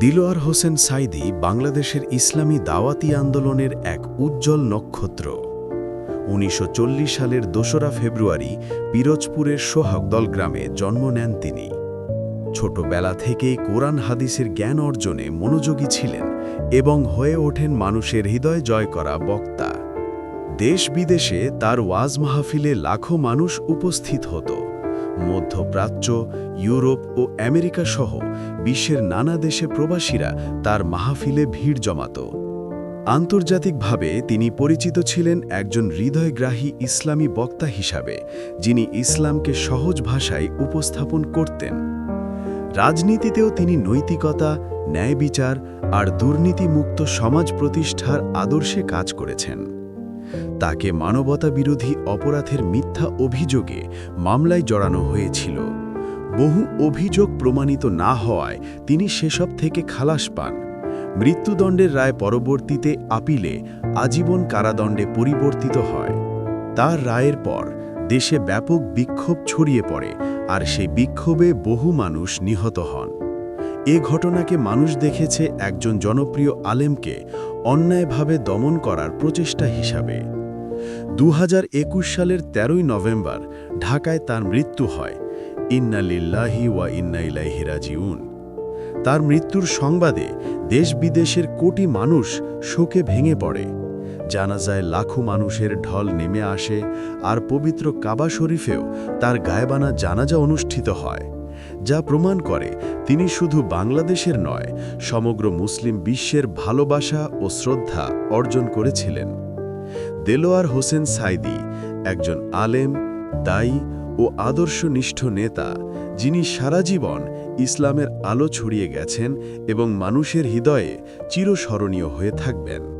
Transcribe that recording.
দিলোয়ার হোসেন সাইদি বাংলাদেশের ইসলামী দাওয়াতি আন্দোলনের এক উজ্জ্বল নক্ষত্র। উনিশশো চল্লিশ সালের দোসরা ফেব্রুয়ারি পিরোজপুরের সোহাগদল গ্রামে জন্ম নেন তিনি। ছোটবেলা থেকেই কোরআন হাদিসের জ্ঞান অর্জনে মনোযোগী ছিলেন এবং হয়ে ওঠেন মানুষের হৃদয় জয় করা বক্তা। দেশ বিদেশে তার ওয়াজ মাহফিলে লাখো মানুষ উপস্থিত হতো। মধ্যপ্রাচ্য, ইউরোপ ও আমেরিকা সহ বিশ্বের নানা দেশে প্রবাসীরা তার মাহফিলে ভিড় জমাত। আন্তর্জাতিকভাবে তিনি পরিচিত ছিলেন একজন হৃদয়গ্রাহী ইসলামী বক্তা হিসাবে, যিনি ইসলামকে সহজ ভাষায় উপস্থাপন করতেন। রাজনীতিতেও তিনি নৈতিকতা ন্যায় বিচার আর দুর্নীতিমুক্ত সমাজ প্রতিষ্ঠার আদর্শে কাজ করেছেন। তাকে মানবতা বিরোধী অপরাধের মিথ্যা অভিযোগে মামলায় জড়ানো হয়েছিল। বহু অভিযোগ প্রমাণিত না হওয়ায় তিনি সেসব থেকে খালাস পান। মৃত্যুদণ্ডের রায় পরবর্তীতে আপিলে আজীবন কারাদণ্ডে পরিবর্তিত হয়। তার রায়ের পর দেশে ব্যাপক বিক্ষোভ ছড়িয়ে পড়ে আর সেই বিক্ষোভে বহু মানুষ নিহত হন। এ ঘটনাকে মানুষ দেখেছে একজন জনপ্রিয় আলেমকে অন্যায়ভাবে দমন করার প্রচেষ্টা হিসাবে। দু হাজার একুশ সালের ১৩ই নভেম্বর ঢাকায় তার মৃত্যু হয়। ইন্নালিল্লাহি ওয়া ইন্না ইলাইহি রাজিউন। তার মৃত্যুর সংবাদে দেশ বিদেশের কোটি মানুষ শোকে ভেঙে পড়ে। জানাজায় লাখো মানুষের ঢল নেমে আসে আর পবিত্র কাবা শরীফেও তার গায়েবানা জানাজা অনুষ্ঠিত হয়। যা প্রমাণ করে তিনি শুধু বাংলাদেশের নয়, সমগ্র মুসলিম বিশ্বের ভালোবাসা ও শ্রদ্ধা অর্জন করেছিলেন। দেলোয়ার হোসেন সাইদি একজন আলেম, দায়ী ও আদর্শনিষ্ঠ নেতা, যিনি সারা জীবন ইসলামের আলো ছড়িয়ে গেছেন এবং মানুষের হৃদয়ে চিরস্মরণীয় হয়ে থাকবেন।